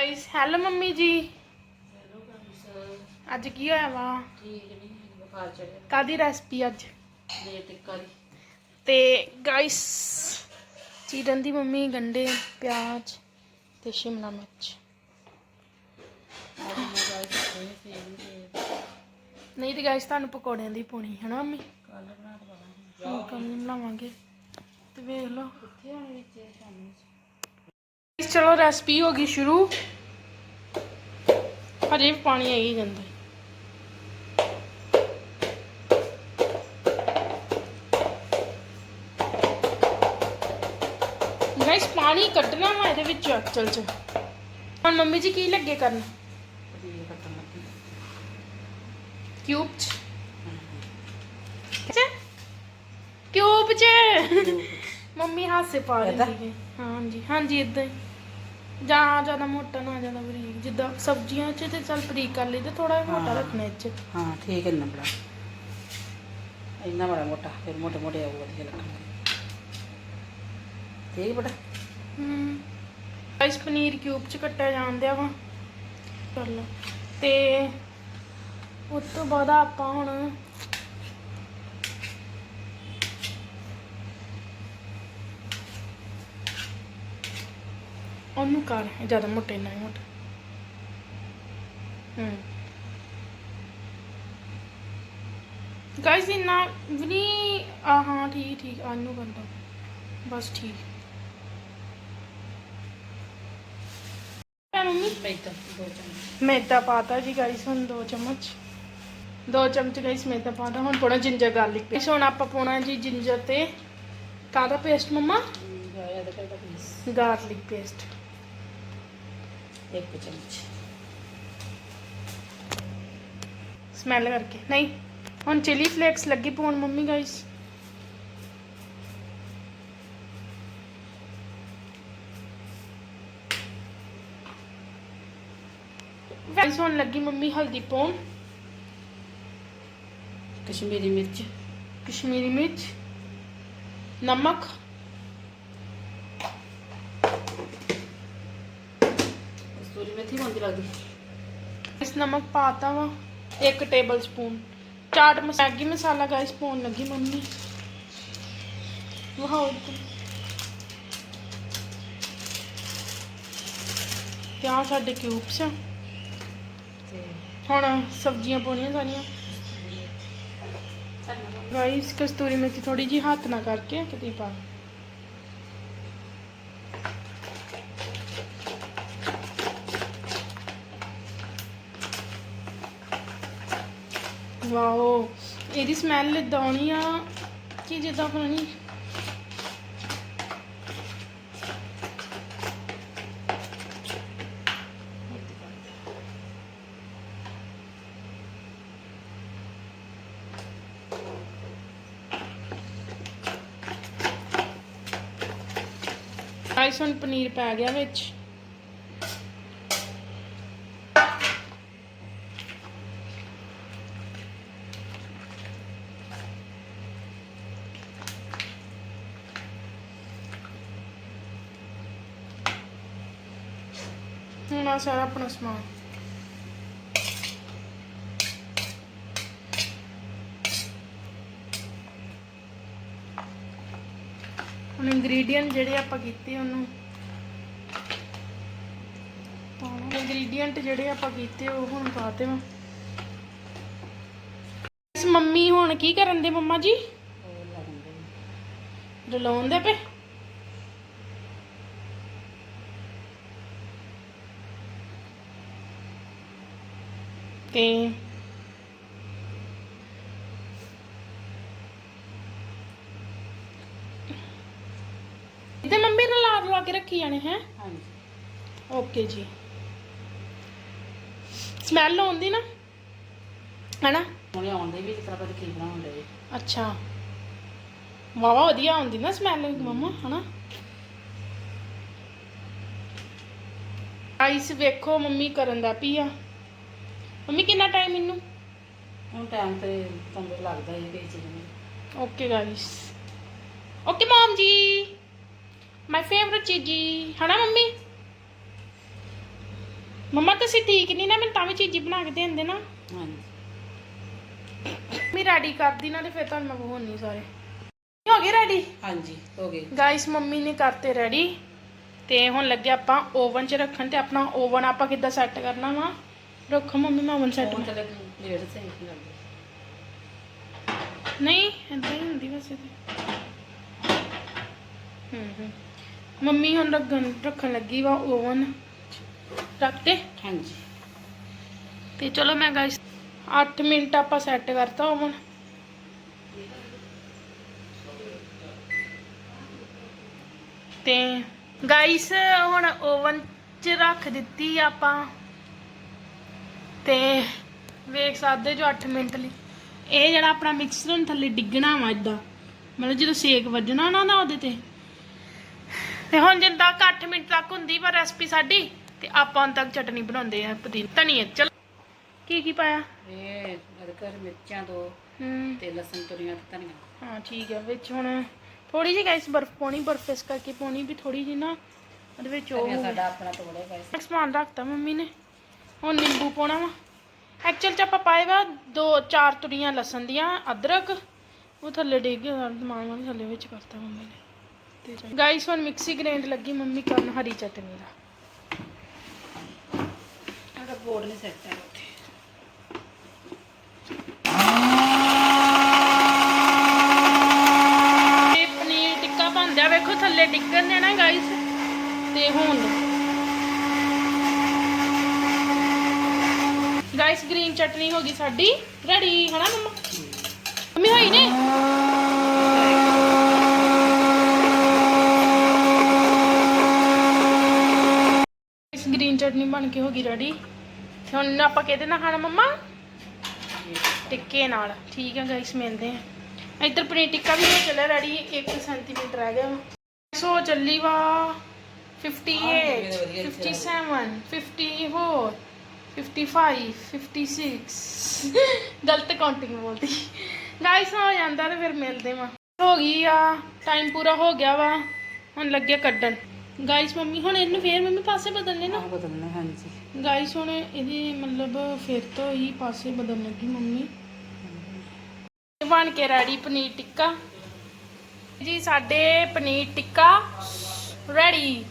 Guys hello mummy ਜੀ। ਅੱਜ ਕੀ ਹੋਇਆ ਵਾ? ਠੀਕ ਨਹੀਂ ਬੁਖਾਰ ਚੜਿਆ ਕਾਦੀ ਰੈਸਪੀ ਅੱਜ? ਦੇ ਟਿੱਕਾ ਦੀ ਤੇ ਗਾਇਸ ਚੀਰਨ ਦੀ ਮੰਮੀ ਗੰਡੇ ਪਿਆਜ਼ ਤੇ ਸ਼ਿਮਲਾ ਮਿਰਚ। ਨਹੀਂ ਤੇ ਗਾਇਸ ਤੁਹਾਨੂੰ ਪਕੌੜਿਆਂ ਦੀ ਪਾਉਣੀ ਹੈ ਨਾ ਮੰਮੀ? ਕੱਲ ਬਣਾ ਕੇ ਪਾਵਾਂਗੇ ਹੁਣ ਕੰਮ ਬਣਾਵਾਂਗੇ। ਤੇ ਵੇਖ ਲਓ। ਕਿੱਥੇ ਹੋਣੇ ਵਿੱਚ ਸ਼ਾਮੀ ਚਲੋ ਰੈਸਪੀ ਹੋ ਗਈ ਸ਼ੁਰੂ ਹਜੇ ਵੀ ਪਾਣੀ ਆਈ ਜਾਂਦਾ ਗਾਇਸ ਪਾਣੀ ਕੱਢਣਾ ਵਾ ਇਹਦੇ ਵਿੱਚ ਅਕਚਲ ਚ ਹੁਣ ਮੰਮੀ ਜੀ ਕੀ ਲੱਗੇ ਕਰਨ ਪਨੀਰ ਕੱਟਣ ਲੱਗੀ ਕਿਊਬ ਚ ਚ ਕਿਊਬ ਚ ਮੰਮੀ ਹਾਸੇ ਪਾ ਰਹੀ ਏਦਾਂ? ਸੀ ਹਾਂਜੀ ਹਾਂਜੀ ਇਦਾਂ ਹੀ ਜਾਂ ਜ਼ਿਆਦਾ ਮੋਟਾ ਨਾ ਜ਼ਿਆਦਾ ਬਰੀਕ। ਜਿੱਦਾਂ ਸਬਜ਼ੀਆਂ 'ਚ ਤੇ ਚੱਲ ਬਰੀਕ ਕਰ ਲਈ ਤੇ ਥੋੜਾ ਮੋਟਾ ਹਾਂ। ਰੱਖਣਾ ਇਹ 'ਚ ਹਾਂ ਠੀਕ ਹੈ ਨੰਬਰ ਇੰਨਾ ਬੜਾ ਮੋਟਾ ਫਿਰ ਮੋਟੇ ਮੋਟੇ ਆਊ ਵਧੀਆ ਲੱਗਣਗੇ ਠੀਕ ਬੜਾ ਹੂੰ। ਗਾਇਸ ਪਨੀਰ ਕਿਊਬ 'ਚ ਕੱਟਿਆ ਜਾਂਦਿਆ ਵਾ। ਕਰ ਲਓ ਤੇ ਉਸ ਤੋਂ ਬਾਅਦ ਆਪਾਂ ਹੁਣ ਉਹਨੂੰ ਕਰ ਜ਼ਿਆਦਾ ਮੋਟੇ ਨਾ ਮੋਟੇ ਹੂੰ। ਗਾਇਸ ਇੰਨਾ ਵੀ ਨਹੀਂ ਆ ਹਾਂ ਠੀਕ ਠੀਕ ਆ ਨੂੰ ਕਰਦਾ। ਬਸ ਠੀਕ। ਮੈਦਾ ਦੋ ਚਮਚ। ਮੈਦਾ ਪਾਤਾ ਜੀ ਗਾਈਸ ਹੁਣ 2 ਚਮਚ। 2 ਚਮਚ ਗਾਈਸ ਮੈਦਾ ਪਾਤਾ ਹੁਣ ਪਾਉਣਾ ਜਿੰਜਰ ਗਾਰਲਿਕ ਪੇਸਟ ਹੁਣ ਆਪਾਂ ਪਾਉਣਾ ਜੀ ਜਿੰਜਰ ਤੇ। ਕਾਹਦਾ ਪੇਸਟ ਮੰਮਾ? ਦਾ ਗਾਰਲਿਕ ਪੇਸਟ ਇੱਕ ਚਮਚ ਸਮੈਲ ਕਰਕੇ। ਨਹੀਂ ਹੁਣ ਚਿਲੀ ਫਲੇਕਸ ਲੱਗੀ ਪਾਉਣ ਮੰਮੀ ਗਾਈਸ ਗਾਈਸ ਹੁਣ ਲੱਗੀ ਮੰਮੀ ਹਲਦੀ ਪਾਉਣ ਕਸ਼ਮੀਰੀ ਮਿਰਚ। ਕਸ਼ਮੀਰੀ ਮਿਰਚ ਨਮਕ। ਕਸਤੂਰੀ ਮੇਥੀ ਮੰਦੀ ਲੱਗਦੀ। ਇਸ ਨਮਕ ਪਾਤਾ ਵਾ 1 ਟੇਬਲ ਸਪੂਨ ਚਾਟ ਮਸਾਗੀ ਮਸਾਲਾ ਗਾਇਸ ਪਾਉਣ ਲੱਗੀ ਮੰਮੀ। ਵਾਓ ਤੇ ਆਹ ਸਾਡੇ ਕਿਊਬਸ ਆ। ਤੇ ਹੁਣ ਸਬਜ਼ੀਆਂ ਪਾਉਣੀਆਂ ਸਾਰੀਆਂ। ਗਾਇਸ ਕਸਤੂਰੀ ਮੇਥੀ ਥੋੜੀ ਜੀ ਹੱਥ ਨਾ ਕਰਕੇ ਕਿਤੇ ਪਾ। ਵਾਓ ਇਹਦੀ ਸਮੈਲ ਇਦਾਂ ਆਉਣੀ ਆ ਕਿ ਜਿੱਦਾਂ ਪਤਾ ਨਹੀਂ ਗਾਇਸ ਹੁਣ ਪਨੀਰ ਪੈ ਗਿਆ ਵਿੱਚ। ਆ ਸਾਰਾ ਆਪਣਾ ਸਮਾਨ। ਹੁਣ ਇੰਗਰੀਡੀਅੰਟ ਜਿਹੜੇ ਆਪਾਂ ਕੀਤੇ ਉਹਨੂੰ ਪਾਉਣਾ। ਇੰਗਰੀਡੀਅੰਟ ਜਿਹੜੇ ਆਪਾਂ ਕੀਤੇ ਉਹ ਹੁਣ ਪਾਤੇ ਵਾ ਇਸ ਮੰਮੀ ਹੁਣ ਕੀ ਕਰਨ ਦੇ ਮੰਮਾ ਜੀ? ਉਹ ਲੱਗਦੇ ਰਲਾਉਣ ਦੇ ਪਏ? ਤੇ ਤੇ ਮੰਮੀ ਰਲਾ ਰਲਾ ਕੇ ਰੱਖੀ ਜਾਣੇ ਹੈ। ਹਾਂਜੀ। ਓਕੇ ਜੀ। ਸਮੈਲ ਆਉਂਦੀ ਨਾ ਹੈਨਾ? ਹੁਣੇ ਆਉਂਦੇ ਵੀ ਤਰ੍ਹਾਂ ਕਦੇ ਕੀ ਬਣਾਉਂਦੇ ਅੱਛਾ। ਵਾਵਾ ਵਧੀਆ ਆਉਂਦੀ ਨਾ ਸਮੈਲ ਮਮਾ ਹਨਾ? ਆਈਸ ਵੇਖੋ ਮੰਮੀ ਕਰਨ ਦਾ ਪੀਆ ਮੰਮੀ ਕਿੰਨਾ ਟਾਈਮ ਇਹਨੂੰ? ਹੁਣ ਟਾਈਮ ਤੇ ਤੁਹਾਨੂੰ ਲੱਗਦਾ ਇਹ ਵੇਚ ਜਣੇ ਓਕੇ ਗਾਇਸ ਓਕੇ ਮਮ ਜੀ ਮਾਈ ਫੇਵਰਿਟ ਚੀਜ਼ੀ ਹਨਾ ਮੰਮੀ? ਮੰਮਾ ਤੁਸੀਂ ਠੀਕ ਨਹੀਂ ਨਾ? ਮੈਨੂੰ ਤਾਂ ਵੀ ਚੀਜ਼ੀ ਬਣਾ ਕੇ ਦੇਣ ਦੇ ਨਾ। ਹਾਂਜੀ। ਮੈਂ ਰੈਡੀ ਕਰਦੀ ਨਾ ਤੇ ਫਿਰ ਤੁਹਾਨੂੰ ਮੈਂ ਬੋਲਣੀ ਸਾਰੇ। ਹੋ ਗਏ ਰੈਡੀ ਹਾਂਜੀ ਹੋ ਗਏ। ਗਾਇਸ ਮੰਮੀ ਨੇ ਕਰਤੇ ਰੈਡੀ ਤੇ ਹੁਣ ਲੱਗੇ ਆਪਾਂ ਓਵਨ 'ਚ ਰੱਖਣ ਤੇ ਆਪਣਾ ਓਵਨ ਆਪਾਂ ਕਿੱਦਾਂ ਸੈੱਟ ਕਰਨਾ ਵਾ? ਰੱਖੋ ਮੰਮੀ ਮੈਂ ਓਵਨ ਸੈੱਟ ਉਹ ਤਾਂ ਪਲੇਟ ਸਹੀ ਨਹੀਂ ਲੱਗਦੀ ਨਹੀਂ ਏਦਾਂ ਹੀ ਹੁੰਦੀ ਵੈਸੇ ਤੇ। ਹੂੰ ਹੂੰ। ਮੰਮੀ ਹੁਣ ਰੱਖਣ ਰੱਖਣ ਲੱਗੀ ਵਾ ਓਵਨ। ਰੱਖਤੇ ਹਾਂਜੀ। ਤੇ ਚਲੋ ਮੈਂ ਗਾਇਸ 8 ਮਿੰਟ ਆਪਾਂ ਸੈੱਟ ਕਰਤਾ ਓਵਨ। ਤੇ ਗਾਇਸ ਹੁਣ ਓਵਨ 'ਚ ਰੱਖ ਦਿੱਤੀ ਆਪਾਂ। ਤੇ ਵੇਖ ਸਕਦੇ ਜੋ 8 ਮਿੰਟ ਲਈ। ਇਹ ਜਿਹੜਾ ਆਪਣਾ ਮਿਕਸਰ ਹੁਣ ਥੱਲੇ ਡਿੱਗਣਾ ਵਾ ਇਦਾਂ ਮਤਲਬ ਜਦੋਂ ਸੇਕ ਵੱਜਣਾ ਨਾ ਨਾ ਉਹਦੇ ਤੇ। ਤੇ ਹੁਣ ਜਿੰਦਾ 8 ਮਿੰਟ ਤੱਕ ਹੁੰਦੀ ਪਰ ਰੈਸਪੀ ਸਾਡੀ ਤੇ ਆਪਾਂ ਹੁਣ ਤੱਕ ਚਟਨੀ ਬਣਾਉਂਦੇ ਆ ਪੁਦੀਨਾ। ਧਨੀਆ ਚਲ। ਕੀ ਕੀ ਪਾਇਆ? ਇਹ ਅਦਰਕ ਮਿਰਚਾਂ ਦੋ ਹੂੰ। ਤੇ ਲਸਣ ਤੁਰੀਆਂ ਤੇ ਧਨੀਆ। ਹਾਂ ਠੀਕ ਹੈ ਵਿੱਚ ਹੁਣ ਥੋੜੀ ਜਿਹੀ ਗਾਇਸ ਬਰਫ ਪਾਉਣੀ ਬਰਫ ਇਸ ਕਰਕੇ ਪਾਉਣੀ ਵੀ ਥੋੜੀ ਜਿਹੀ ਨਾ ਉਹਦੇ ਵਿੱਚ ਉਹ ਸਾਡਾ ਆਪਣਾ ਤੋੜੇ ਗਾਇਸ ਸਮਾਨ ਰੱਖਤਾ ਮੰਮੀ ਨੇ। ਹੁਣ ਨਿੰਬੂ ਪਾਉਣਾ ਵਾ। ਐਕਚੁਅਲ ਚ ਆਪਾਂ ਪਾਏ ਵਾ ਦੋ, ਚਾਰ ਤੁਰੀਆਂ ਲਸਣ ਦੀਆਂ, ਅਦਰਕ। ਉਹ ਥੱਲੇ ਡਿੱਗ ਗਿਆ, ਦਿਮਾਗ ਵਾਲੇ ਥੱਲੇ ਵਿੱਚ ਕਰਤਾ ਮੰਮੀ ਨੇ ਤੇ ਗਾਇਸ ਹੁਣ ਮਿਕਸੀ ਗ੍ਰਾਈਂਡ ਲੱਗੀ, ਮੰਮੀ ਕਰਨ ਹਰੀ ਚਟਨੀ ਦਾ। ਅਗਰ ਬੋਰਡ ਨਹੀਂ ਸੈੱਟ ਹੈ ਉੱਥੇ ਤੇ ਪਨੀਰ ਟਿੱਕਾ ਬਣਦਿਆ ਵੇਖੋ ਥੱਲੇ ਡਿੱਗਣ ਦੇਣਾ ਗਾਇਸ ਤੇ ਹੁਣ ਗਾਇਸ ਗ੍ਰੀਨ ਚਟਨੀ ਹੋ ਗਈ ਸਾਡੀ, ਰੈਡੀ, ਹਨਾ ਮੰਮਾ? ਮੰਮੀ ਹੋਈ ਨੇ? ਇਸ ਗ੍ਰੀਨ ਚਟਨੀ ਬਣ ਕੇ ਹੋ ਗਈ ਰੈਡੀ। ਹੁਣ ਆਪਾਂ ਕਿਹਦੇ ਨਾਲ ਖਾਣਾ ਮੰਮਾ? ਟਿੱਕੇ ਨਾਲ। ਠੀਕ ਹੈ ਗਾਇਸ ਮਿਲਦੇ ਆ। ਇੱਧਰ ਪਨੀਰ ਟਿੱਕਾ ਵੀ ਹੋ ਚੱਲਿਆ ਰੈਡੀ 1 ਸੈਂਟੀਮੀਟਰ ਰਹਿ ਗਿਆ। ਸੋ ਚੱਲੀ ਵਾ 58 57 54 55 56 ਗਲਤ ਕਾਊਂਟਿੰਗ ਬੋਲਦੀ। ਗਾਇਸ ਹੋ ਜਾਂਦਾ ਤੇ ਫਿਰ ਮਿਲਦੇ ਵਾ। ਹੋ ਗਈ ਆ ਟਾਈਮ ਪੂਰਾ ਹੋ ਗਿਆ ਵਾ। ਹੁਣ ਲੱਗੇ ਕੱਢਣ। ਗਾਇਸ ਮੰਮੀ ਹੁਣ ਇਹਨੂੰ ਫੇਰ ਮੰਮੀ ਪਾਸੇ ਬਦਲਨੇ ਨਾ। ਆਹ ਬਦਲਣਾ ਹਾਂਜੀ। ਗਾਇਸ ਹੁਣ ਇਹਦੇ ਮਤਲਬ ਫਿਰ ਤੋਂ ਹੀ ਪਾਸੇ ਬਦਲਣ ਲੱਗੀ ਮੰਮੀ। ਬਣ ਕੇ ਰੈਡੀ ਪਨੀਰ ਟਿੱਕਾ। ਜੀ ਸਾਡੇ ਪਨੀਰ ਟਿੱਕਾ ਰੈਡੀ